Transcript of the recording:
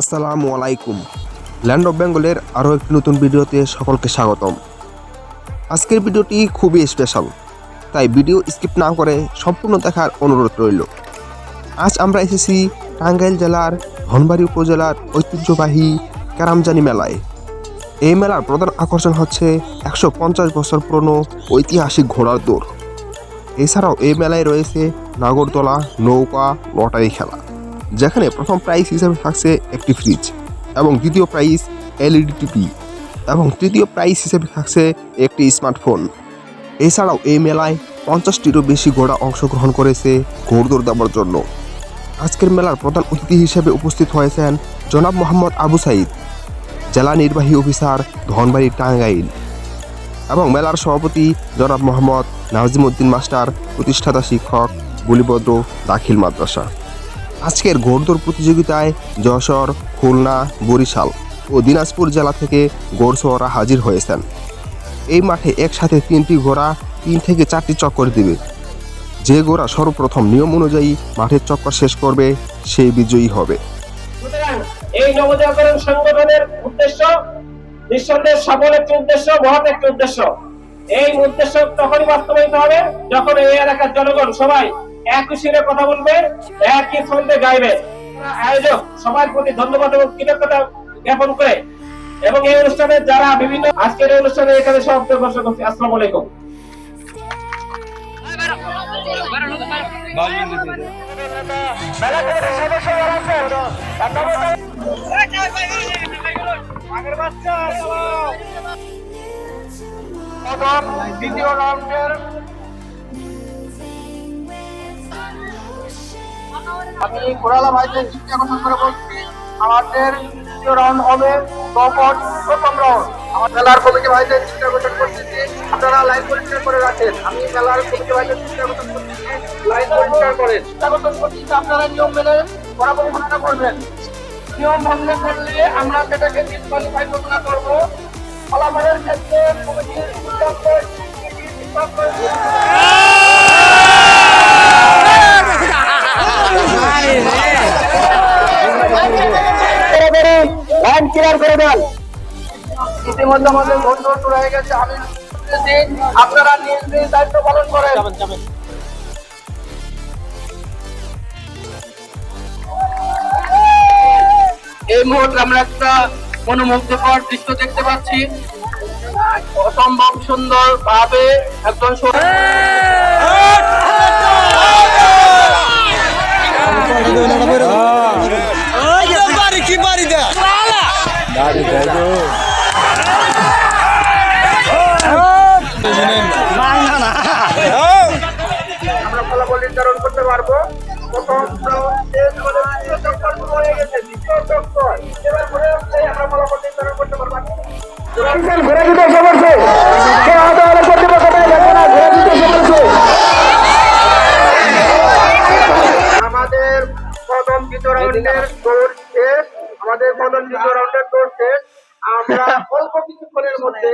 আসসালামু আলাইকুম। Land of বেঙ্গলের আরও একটি নতুন ভিডিওতে সকলকে স্বাগতম। আজকের ভিডিওটি খুবই স্পেশাল তাই ভিডিও স্কিপ না করে সম্পূর্ণ দেখার অনুরোধ রইল। আজ আমরা এসেছি টাঙ্গাইল জেলার ধনবাড়ি উপজেলার ঐতিহ্যবাহী কারামজানি মেলায়। এই মেলার প্রধান আকর্ষণ হচ্ছে একশো পঞ্চাশ বছর পুরনো ঐতিহাসিক ঘোড়ার দৌড়। এছাড়াও এই মেলায় রয়েছে নাগরদোলা, নৌকা, লটারি খেলা, যেখানে প্রথম প্রাইজ হিসেবে থাকছে একটি ফ্রিজ এবং দ্বিতীয় প্রাইজ এলইডি টিভি এবং তৃতীয় প্রাইজ হিসেবে থাকছে একটি স্মার্টফোন এছাড়াও এই মেলায় পঞ্চাশটিরও বেশি ঘোড়া অংশগ্রহণ করেছে ঘোড়দৌড় দেওয়ার জন্য। আজকের মেলার প্রধান অতিথি হিসেবে উপস্থিত হয়েছেন জনাব মোহাম্মদ আবু সাইদ। জেলা নির্বাহী অফিসার ধনবাড়ি টাঙ্গাইল এবং মেলার সভাপতি জনাব মোহাম্মদ নাজিমউদ্দিন মাস্টার, প্রতিষ্ঠাতা শিক্ষক বলিভদ্র দাখিল মাদ্রাসা। আজকের ঘোড়দৌড় প্রতিযোগিতায় যশোর, খুলনা, বরিশাল ও দিনাজপুর জেলা থেকে ঘোড়সওয়ারা হাজির হয়েছেন। এই মাঠে একসাথে তিনটি ঘোড়া তিন থেকে চারটি চক্কর দিবে। যে ঘোড়া সর্বপ্রথম নিয়ম অনুযায়ী মাঠের চক্কর শেষ করবে, সেই বিজয়ী হবে। এই নবজাগরণ সংগঠনের উদ্দেশ্য নিঃসন্দেহে সফল একটি উদ্দেশ্য মহৎ একটি উদ্দেশ্য। এই উদ্দেশ্য তখনই বাস্তবায়িত হবে যখন এই এলাকার জনগণ সবাই একই সুরে কথা বলবে একই ছন্দে গাইবে। আয়োজক সবার প্রতি ধন্যবাদ এবং কৃতজ্ঞতা জ্ঞাপন করে এবং এই অনুষ্ঠানে যারা বিভিন্ন আজকের এই অনুষ্ঠানে এখানে সব দর্শক করছি আসসালামু আলাইকুম। মেলা কমিটির সদস্য আছেন, প্রথম দ্বিতীয় রাউন্ডের আমি কোরালা ভাইদের দৃষ্টি আকর্ষণ করে বলছি আমাদের দ্বিতীয় রাউন্ড হবে তখন প্রথম রাউন্ড। আমার মেলার কমিটি ভাইদের দৃষ্টি আকর্ষণ করতেছি আপনারা লাইন পরিষ্কার করে রাখেন। আমি মেলার কমিটি ভাইদের দৃষ্টি আকর্ষণ করতেছি লাইন পরিষ্কার করেন। দৃষ্টি আকর্ষণ করতেছি আপনারা নিয়ম মেনে ঘোষণা করবেন। নিয়ম ভঙ্গ করলে আমরা সেটাকে ডিসকালিফাই ঘোষণা করব। ফলাফলের ক্ষেত্রে কমিটির ইতিমধ্যে গেছে আপনারা দায়িত্ব পালন এই মুহূর্তে আমরা একটা মনোমুগ্ধকর দৃশ্য দেখতে পাচ্ছি। অসম্ভব সুন্দর ভাবে একজন কি বাড়ি দেয়া রাউন্ডের কোর্স শেষ আমাদের দ্বিতীয় রাউন্ডের কোর্স শেষ। আমরা অল্প কিছুক্ষণের মধ্যে